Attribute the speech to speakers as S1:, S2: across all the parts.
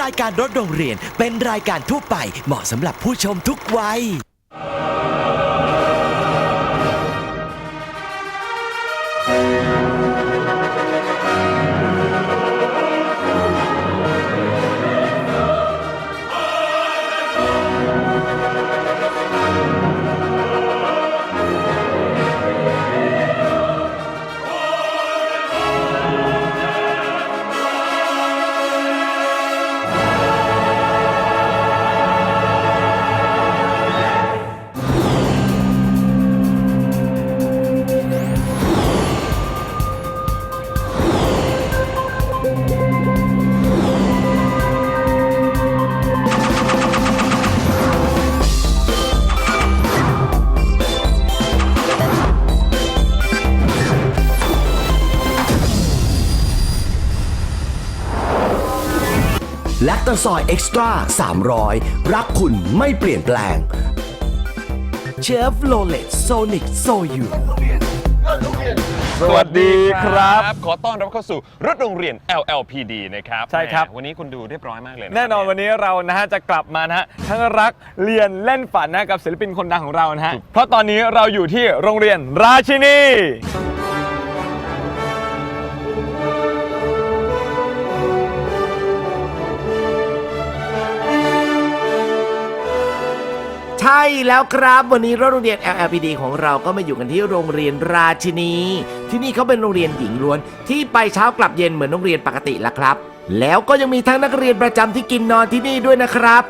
S1: รายการรถโรงเรียนเป็นรายการทั่วไปเหมาะสำหรับผู้ชมทุกวัย แลคตาซอยเอ็กซ์ตร้า300 รักคุณไม่เปลี่ยนแปลงเชฟโรเลตโซนิกโซยู
S2: สวัสดีครับ ขอต้อนรับเข้าสู่รถโรงเรียน LLPD นะครับ
S3: ใช่ครับ
S2: แหมวันนี้คุณดูเรียบร้อยมากเลยะ
S3: แน่นอนวันนี้เรานะฮะจะกลับมานะฮะทั้งรักเรียนเล่นฝันนะกับศิลปินคนดังของเรานะฮะเพราะตอนนี้เราอยู่ที่โรงเรียนราชินี
S4: ใช่แล้วครับ วันนี้โรงเรียน LLPD ของเราก็มาอยู่กันที่โรงเรียนราชินี ที่นี่เขาเป็นโรงเรียนหญิงล้วน ที่ไปเช้ากลับเย็นเหมือนโรงเรียนปกติละครับ แล้วก็ยังมีทั้งนักเรียนประจำที่กินนอนที่นี่ด้วยนะครับ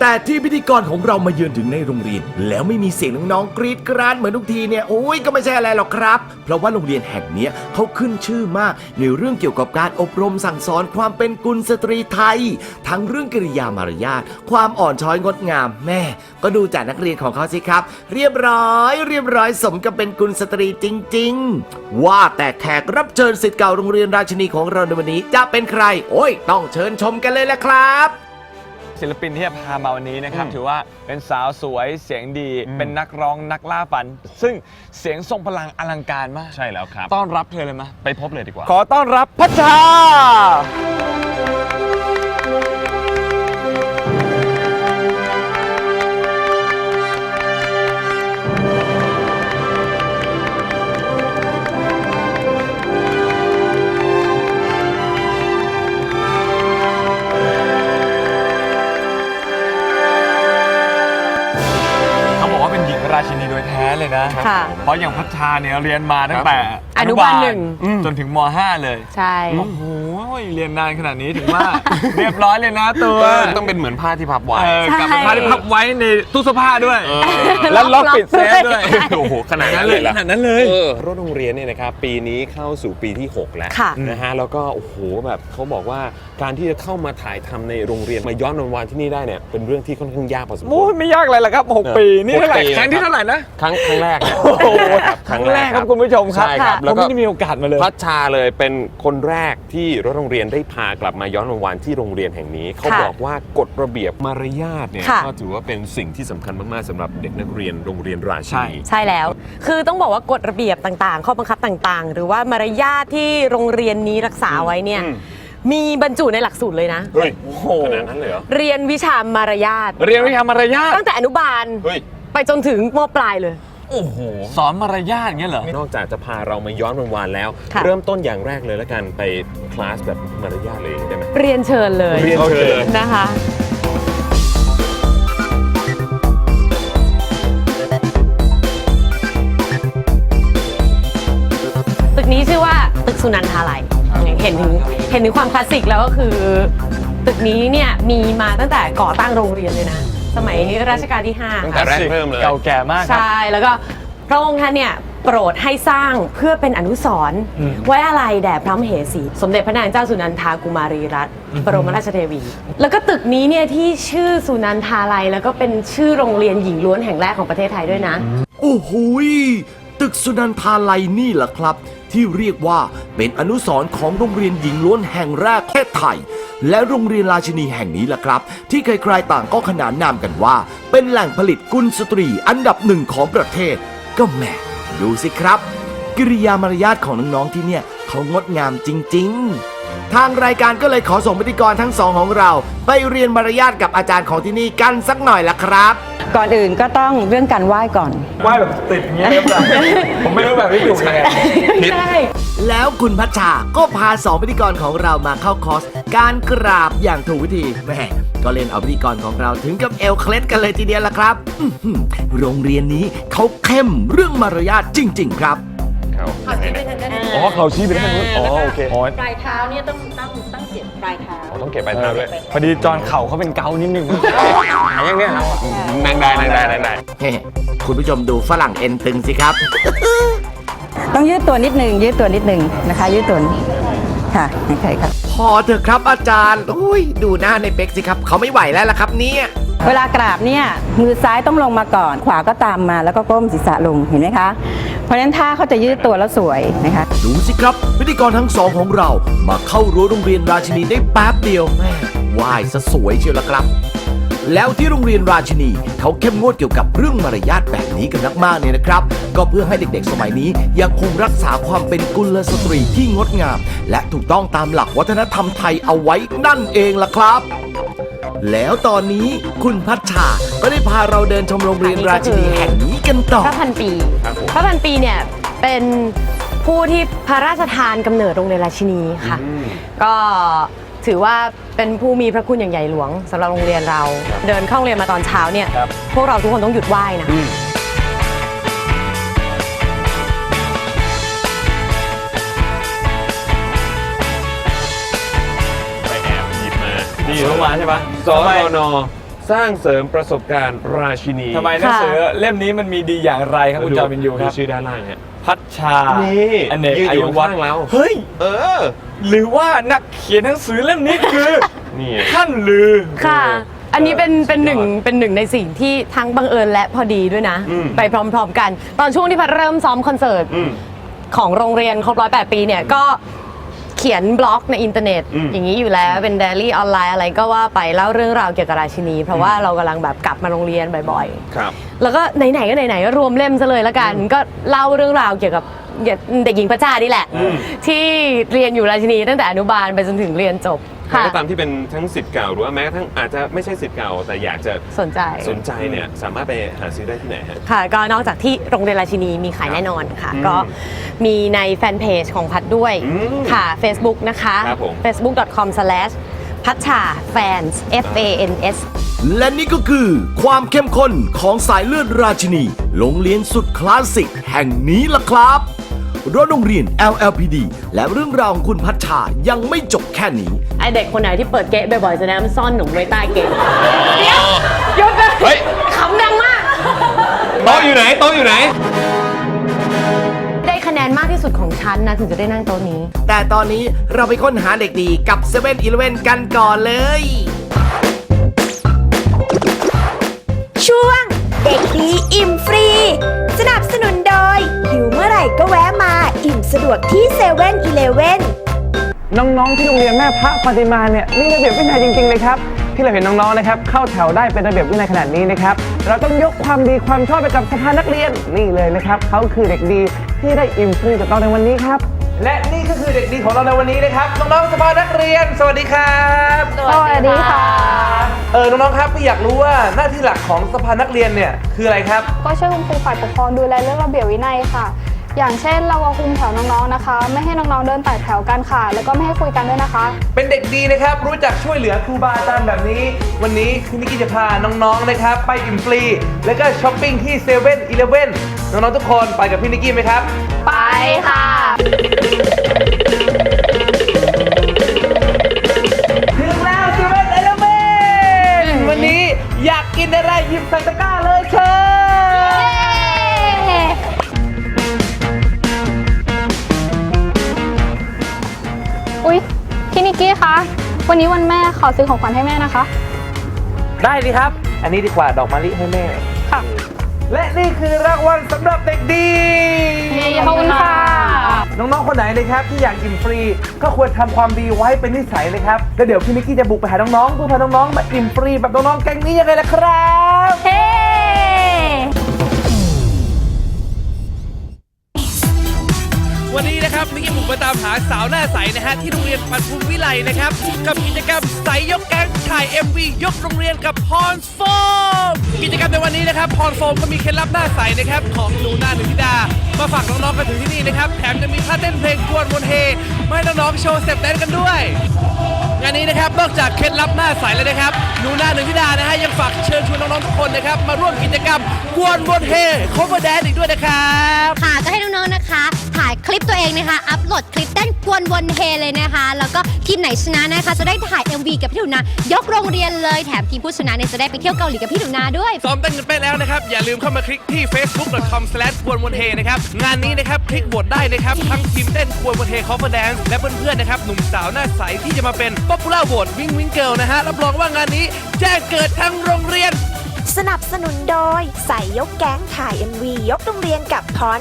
S4: แต่ที่พิธีกรของเรามาเยือนถึงในโรงเรียน แล้วไม่มีเสียงน้องๆกรีดกราดเหมือนทุกทีเนี่ยโอ้ยก็ไม่ใช่อะไรหรอกครับ เพราะว่าโรงเรียนแห่งเนี้ยเขาขึ้นชื่อมาก ในเรื่องเกี่ยวกับการอบรมสั่งสอนความเป็นกุลสตรีไทย ทั้งเรื่องกิริยามารยาทความอ่อนช้อยงดงามแม่ ก็ดูจากนักเรียนของเขาสิครับ เรียบร้อย เรียบร้อยสมกับเป็นกุลสตรีจริง ๆ ว่าแต่แขกรับเชิญสิทธิ์เก่าโรงเรียนราชินีของเราในวันนี้จะเป็นใคร โอ้ย ต้องเชิญชมกันเลยละครับ
S3: ศิลปินที่จะพามาวันนี้นะครับ ถือว่าเป็นสาวสวยเสียงดี เป็นนักร้องนักล่าฝัน ซึ่งเสียงทรงพลังอลังการมาก
S2: ใช่แล้วครับ
S3: ต้อนรับเธอเลยไหม
S2: ไปพบเลยดีกว่า
S3: ขอต้อนรับพัชชาเขา นะ
S5: ค่ะ
S3: เพราะอย่างพัชชาเนี่ยเรียนมาตั้งแต่
S5: อนุบาลหนึ่ง
S3: จนถึงม .5 เลย
S5: ใช่
S3: โอ้โหเรียนนานขนาดนี้ถึงว่า เรียบร้อยเลยนะตัว
S2: ต้องเป็นเหมือนผ้าที่พับไว้
S3: เออ
S5: ใช่
S3: กลับมาที่พับไว้ในตู้เสื้อผ้าด้วย
S2: เออ
S3: แล้วล็อกปิดเซฟด้วย
S2: โอ้โหขนาดนั้นเลยเหรอ
S3: ขนาดนั้นเลย
S2: เออรถโรงเรียนเนี่ยนะครับปีนี้เข้าสู่ปีที่ 6 แล้ว
S5: ค่ะ
S2: นะฮะแล้วก็โอ้โหแบบเขาบอกว่าการที่จะเข้ามาถ่ายทำในโรงเรียนมาย้อนวันๆที่นี่ได้เนี่ยเป็นเรื่องที่ค่อนข้างยากพอสมคว
S3: โอ้
S2: ร
S3: ยไม่ยากเลยล่ะครับ6ปี นี่เท่าไหร่
S2: หกปี
S3: ครั้งที่เท่าไหร่นะ
S2: ครั้งครั้งแรกเนี่ย
S3: โอ้โห
S2: ครับ
S3: ครั้งแรกครับคุณผู้ชมครับ
S2: ใช่ครับ
S5: ค่ะ
S2: แล้ว
S3: ผม
S2: ก็
S3: ไม่ได้มีโอกาสมาเลย
S2: พัชชาเลยเป็นคนแรกที่รถโรงเรียนได้พากลับมาย้อนวันๆที่โรงเรียนแห่งนี้ เขา
S5: ค่ะ
S2: บอกว่ากฎระเบียบมารยาทเนี่ย
S5: ค่ะ
S2: ก็ถือว่าเป็นสิ่งที่สำคัญมากๆสำหรับเด็กนักเรียนโรงเรียนราชินี
S5: ใช่แล้ว คือต้องบอกว่ากฎระเบียบต่างๆ ข้อบังคับต่างๆ หรือว่ามารยาทที่โรงเรียนนี้รักษาไว้เนี่ย
S2: อืม
S5: มีบรรจุในหลักสูตรเลยนะ
S2: เฮ้ย
S3: โอ้โห
S2: ขนาดนั้นเลยเหรอ
S5: เรียนวิชามารยาท
S3: เรียนวิชามารยาท
S5: ตั้งแต่อนุบาล
S2: เฮ้ย
S5: ไปจนถึงมปลายเลย
S2: โอ้โห
S3: สอนมารยาทอย่างเงี้ยเหรอ
S2: นอกจากจะพาเรามาย้อนวันๆแล้ว
S5: ค่ะ
S2: เริ่มต้นอย่างแรกเลยแล้วกันไปคลาสแบบมารยาทเลยได้ไหม
S5: เรียนเชิญเลย
S2: เรียนเชิญ
S5: นะคะ ตึกนี้ชื่อว่าตึกสุนันทาลัยเห็นถึงเห็นถึงความคลาสสิกแล้วก็คือ ตึกนี้เนี่ยมีมาตั้งแต่ก่อตั้งโรงเรียนเลยนะ สมัยรัชกาลที่ 5
S2: ตั้งแต่แรกเริ่มเลย
S3: เก่าแก่มากครับ
S5: ใช่ แล้วก็พระองค์ท่านเนี่ยโปรดให้สร้างเพื่อเป็นอนุสรณ์
S3: อืม
S5: ไว้อะไรแด่พระมเหสี สมเด็จพระนางเจ้าสุนันทากุมารีรัตน์บรมราชเทวี แล้วก็ตึกนี้เนี่ยที่ชื่อสุนันทาลัยแล้วก็เป็นชื่อโรงเรียนหญิงล้วนแห่งแรกของประเทศไทยด้วยนะ
S4: โอ้โหยตึกสุนันทาลัยนี่แหละครับ ที่เรียกว่าเป็นอนุสรณ์ของโรงเรียนหญิงล้วนแห่งแรกประเทศไทย และโรงเรียนราชินีแห่งนี้แหละครับ ที่ใครๆต่างก็ขนานนามกันว่า เป็นแหล่งผลิตกุลสตรีอันดับหนึ่งของประเทศ ก็แหมดูสิครับ กิริยามารยาทของน้องๆที่เนี่ยเขางดงามจริง ๆ ทางรายการก็เลยขอส่งพิธีกรทั้งสองของเรา ไปเรียนมารยาทกับอาจารย์ของที่นี่กันสักหน่อยละครับ
S6: ก่อนอื่นก็ต้องเรื่องการไหว้ก่อน
S3: ไหว้แบบติดอย่างเงี้ยแบบผมไม่รู้แบบพี่อยู่ยังไง
S5: ใช่
S4: แล้วคุณพัชชาก็พาสองพิธีกรของเรามาเข้าคอร์ส การกราบอย่างถูกวิธีแหม่ก็เล่นเอาพิธีกรของเราถึงกับเอวเคล็ดกันเลยทีเดียวละครับอื้อหือโรงเรียนนี้เขาเข้มเรื่องมารยาทจริง ๆ ครับ
S2: เขาอ๋อเขาชี้ไปทางนู้นอ๋อโอเค
S3: อ๋อ
S6: ปลายเท้าเนี่ยต้องต้องต้องเก็บปลายเท้า
S2: ต้องเก็บปลายเท้าด้วย
S3: พอดีจอนเข่าเขาเป็นเกานิดนึง
S2: หายยังเนี่ยเรานั่งได้นั่งได้นั่งได้
S4: เฮ้คุณผู้ชมดูฝรั่งเอ็นตึงสิครับ
S6: ต้องยืดตัวนิดนึงยืดตัวนิดนึงนะคะ ยืดตัวค่ะโอเคครับ
S4: พอเถอะครับอาจารย์โอ้ยดูหน้าในเป็กสิครับ เขาไม่ไหวแล้วล่ะครับเนี่ย
S6: เวลากราบเนี่ยมือซ้ายต้องลงมาก่อน ขวาก็ตามมาแล้วก็ก้มศีรษะลงเห็นไหมคะ เพราะฉะนั้นท่าเขาจะยืดตัวแล้วสวยนะคะ
S4: ดูสิครับพิธีกรทั้งสองของเรา มาเข้ารั้วโรงเรียนราชินีได้แป๊บเดียวแม่ว่ายซะสวยเชียวละครับ แล้วที่โรงเรียนราชินีเขาเข้มงวดเกี่ยวกับเรื่องมารยาทแบบนี้กันมากๆเนี่ยนะครับ ก็เพื่อให้เด็กๆสมัยนี้ยังคงรักษาความเป็นกุลสตรีที่งดงาม และถูกต้องตามหลักวัฒนธรรมไทยเอาไว้นั่นเองล่ะครับแล้วตอนนี้คุณพัชชาก็ได้พาเราเดินชมโรงเรียนราชินีแห่งนี้กันต่อ
S5: พระพันปี
S2: ครับผม
S5: พระพันปีเนี่ยเป็นผู้ที่พระราชทานกำเนิดโรงเรียนราชินีค่ะก็ถือว่าเป็นผู้มีพระคุณอย่างใหญ่หลวงสำหรับโรงเรียนเรา เดินเข้าโรงเรียนมาตอนเช้าเนี่ย
S3: ครับ
S5: พวกเราทุกคนต้องหยุดไหว้นะ
S2: ไปแอบหยิบมา
S3: นี่เมื่อวานใช่ปะ
S2: สรน สร้างเสริมประสบการณ์ราชินี
S3: ทำไมหนังสือเล่มนี้มันมีดีอย่างไรครับคุณจอมินยูครับ
S2: ดูชื่อด้านล่างฮะ
S3: พัชชา
S2: นี่
S3: อเนก
S2: ยืน
S3: อา
S2: อยู่
S3: ยุวัฒ
S2: ข้างเรา
S3: เฮ้ย
S2: เออ
S3: หรือว่านักเขียนหนังสือเล่มนี้คือ
S2: นี่
S3: ท่านลือ
S5: ค่ะ อันนี้เป็นเป็นหนึ่ง
S2: สุดยอด
S5: เป็นหนึ่งในสิ่งที่ทั้งบังเอิญและพอดีด้วยนะ
S2: อืม
S5: ไปพร้อมๆกัน ตอนช่วงที่พัดเริ่มซ้อมคอนเสิร์ต
S2: อืม
S5: ของโรงเรียนครบร้อยแปดปีเนี่ยก็เขียนบล็อกในอินเทอร์เน็ต
S2: อืม
S5: อย่างนี้อยู่แล้วเป็นเดลี่ออนไลน์อะไรก็ว่าไปเล่าเรื่องราวเกี่ยวกับราชินี เพราะว่าเรากำลังแบบกลับมาโรงเรียนบ่อย
S2: ครับ
S5: ๆ แล้วก็ไหนๆก็ไหนๆก็รวมเล่มซะเลยละกัน ก็เล่าเรื่องราวเกี่ยวกับเด็กหญิงพระชานี่แหละ
S2: อืม
S5: ที่เรียนอยู่ราชินีตั้งแต่อนุบาลไปจนถึงเรียนจบ
S2: ใคร
S5: ค่ะ
S2: ก็ตามที่เป็นทั้งสิทธิ์เก่าหรือว่าแม้กระทั่งอาจจะไม่ใช่สิทธิ์เก่า แต่อยากจะ
S5: สนใจ
S2: สนใจเนี่ยสามารถไปหาซื้อได้ที่ไหนฮะ
S5: ค่ะก็นอกจากที่โรงเรียนราชินีมีขายแน่นอนค่ะ
S2: อืม
S5: ก็มีในแฟนเพจของพัดด้วย
S2: อืม
S5: ค่ะ Facebook นะคะ
S2: ครับผม
S5: facebook.com slash พัชชา fans f a n s
S1: และนี่ก็คือความเข้มข้นของสายเลือดราชินี โรงเรียนสุดคลาสสิกแห่งนี้ล่ะครับ รถโรงเรียน LLPD และเรื่องราวของคุณพัชชายังไม่จบแค่นี้
S5: ไอเด็กคนไหนที่เปิดเกะบ่อยๆแสดงว่ามันซ่อนหนุ่มไว้ใต้เกะเดี๋ยวหยุดเลย
S2: เฮ้ย
S5: ขำดังมาก
S2: โต๊ะอยู่ไหนโต๊ะอยู่ไหน
S5: ได้คะแนนมากที่สุดของฉันนะ ถึงจะได้นั่งโต๊ะนี้
S4: แต่ตอนนี้เราไปค้นหาเด็กดีกับ7 e เ e ่ e อกันก่อนเลย
S7: ช่วง เด็กดีอิ่มฟรี สนับสนุนโดย หิวเมื่อไหร่ก็แวะมา อิ่มสะดวกที่เซเว่นอีเลเว่น
S8: น้องๆ ที่โรงเรียนแม่พระปฏิมาเนี่ยมีระเบียบวินัยจริงๆเลยครับ ที่เราเห็นน้องๆ นะครับ เข้าแถวได้เป็นระเบียบวินัยขนาดนี้นะครับ เราต้องยกความดีความชอบไปกับสภานักเรียนนี่เลยนะครับเขาคือเด็กดีที่ได้อิ่มฟรีกับเราในวันนี้ครับ และนี่ก็คือเด็กดีของเราในวันนี้นะครับน้องๆสภานักเรียน สวัสดีครับ
S5: สวัสดีค่ะ
S8: เออน้องๆครับพี่อยากรู้ว่าหน้าที่หลักของสภานักเรียนเนี่ยคืออะไรครับ
S9: ก็ช่วยคุณครูฝ่ายปกครองดูแลเรื่องระเบียบวินัยค่ะ อย่างเช่นเราก็คุมแถวน้องๆนะคะ ไม่ให้น้องๆเดินแตกแถวกันค่ะ แล้วก็ไม่ให้คุยกันด้วยนะคะ
S8: เป็นเด็กดีนะครับ รู้จักช่วยเหลือครูบาอาจารย์แบบนี้ วันนี้คุณนิกกี้จะพาน้องๆนะครับ ไปอิ่มฟรี แล้วก็ช้อปปิ้งที่เซเว่นอีเลฟเว่นน้องๆทุกคนไปกับพี่นิกกี้ไหมครับ
S5: ไปค่ะ
S8: วันนี้วัน
S9: แม่ขอซื้อของขวัญให้แม่นะคะ
S8: ได้ดีครับ อันนี้ดีกว่าดอกมะลิให้แม่
S9: ค่ะ
S8: และนี่คือรางวัลสำหรับเด็กดี
S9: ขอบคุณค่ะ
S8: น้องๆ คนไหนนะครับที่อยากกินฟรี ก็ควรทำความดีไว้เป็นนิสัยเลยครับ แล้วเดี๋ยวพี่นิกกี้จะบุกไปหาน้องๆเพื่อพาน้องๆ มาอิ่มฟรีแบบน้องๆ แก๊งนี้ยังไงล่ะครับ
S9: เฮ้
S7: วั
S10: นนี้นะครับนิกกี้บุกมาตามหาสาวหน้าใสนะฮะที่โรงเรียนปันภูมิวิไลนะครับกับกิจกรรมใสยกแก๊งถ่าย MV ยกโรงเรียนกับพรโฟมกิจกรรมในวันนี้นะครับพรโฟมก็มีเคล็ดลับหน้าใสนะครับของหนูนาหนึ่งธิดา มาฝากน้องๆกันถึงที่นี่นะครับแถมจะมีท่าเต้นเพลงกวนบนเฮมาให้น้องๆโชว์เต็ปแดนกันด้วยงานนี้นะครับนอกจากเคล็ดลับหน้าใสแล้วนะครับหนูนาหนึ่งธิดานะฮะยังฝากเชิญชวนน้องๆทุกคนนะครับมาร่วมกิจกรรมกวนบนเฮ cover dance อีกด้วยนะครับ
S11: ค่ะก็ให้น้องๆนะคะถ่ายคลิปตัวเองนะคะ อัปโหลดคลิปเต้นกวนวนเฮเลยนะคะ แล้วก็ทีมไหนชนะนะคะ จะได้ถ่าย MV กับพี่หนูนายกโรงเรียนเลยแถมทีมผู้ชนะเนี่ยจะได้ไปเที่ยวเกาหลีกับพี่หนูนาด้วย
S10: ซ้อมเต้นกันไปแล้วนะครับ อย่าลืมเข้ามาคลิกที่ facebook.com slash กวนวนเฮนะครับ งานนี้นะครับ คลิกโหวตได้เลยครับ ทั้งทีมเต้นกวนวนเฮ cover dance และเพื่อนๆนะครับหนุ่มสาวหน้าใสที่จะมาเป็น popular vote wing wing girl นะฮะรับรองว่างานนี้แจ้งเกิดทั้งโรงเรียน
S7: สนับสนุนโดยใส่ยกแก๊งถ่าย MV ยกโรงเรียนกับพร